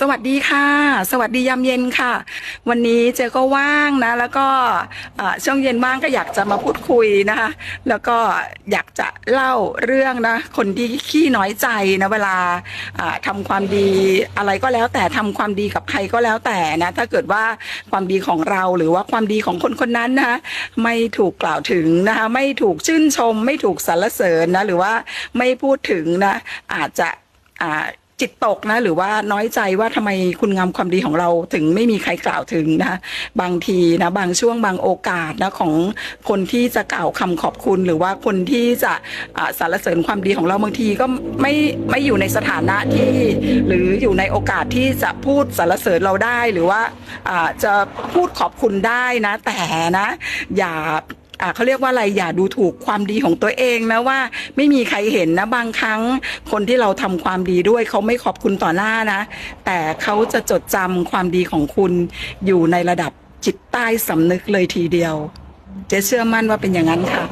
สวัสดีค่ะ สวัสดียามเย็นค่ะ วันนี้เจก็ว่างนะ แล้วก็ช่วงเย็นว่างก็อยากจะมาพูดคุยนะคะ แล้วก็อยากจะเล่าเรื่องนะ คนที่ขี้น้อยใจนะเวลาทำาความดีอะไรก็แล้ว แต่ทำความดีกับใครก็แล้วแต่นะ ถ้าเกิดว่าความดีของเราหรือว่าความดีของคนคนนั้นนะคะไม่ถูกกล่าวถึงนะคะไม่ถูกชื่นชม ไม่ถูกสรรเสริญนะหรือว่าไม่พูดถึงนะอาจจะ จิตตกนะหรือว่าน้อยใจว่าทำไมคุณงามความดีของเราถึงไม่มีใครกล่าวถึงนะบางทีนะบางช่วงบางโอกาสนะของคนที่จะกล่าวคำขอบคุณ หรือว่าคนที่จะอ่าสรรเสริญความดีของเราบางทีก็ไม่ไม่อยู่ในสถานะที่ หรืออยู่ในโอกาสที่จะพูดสรรเสริญเราได้หรือว่าอ่าจะพูดขอบคุณได้นะ แต่นะ อย่า อ่าเขาเรียกว่าอะไรอย่าดูถูกความดีของตัวเองนะว่าไม่มีใครเห็นนะบางครั้งคนที่เราทำความดีด้วยเขาไม่ขอบคุณต่อหน้านะ แต่เขาจะจดจำความดีของคุณอยู่ในระดับจิตใต้สำนึกเลยทีเดียว เจ๊เชื่อมั่นว่าเป็นอย่างนั้นค่ะ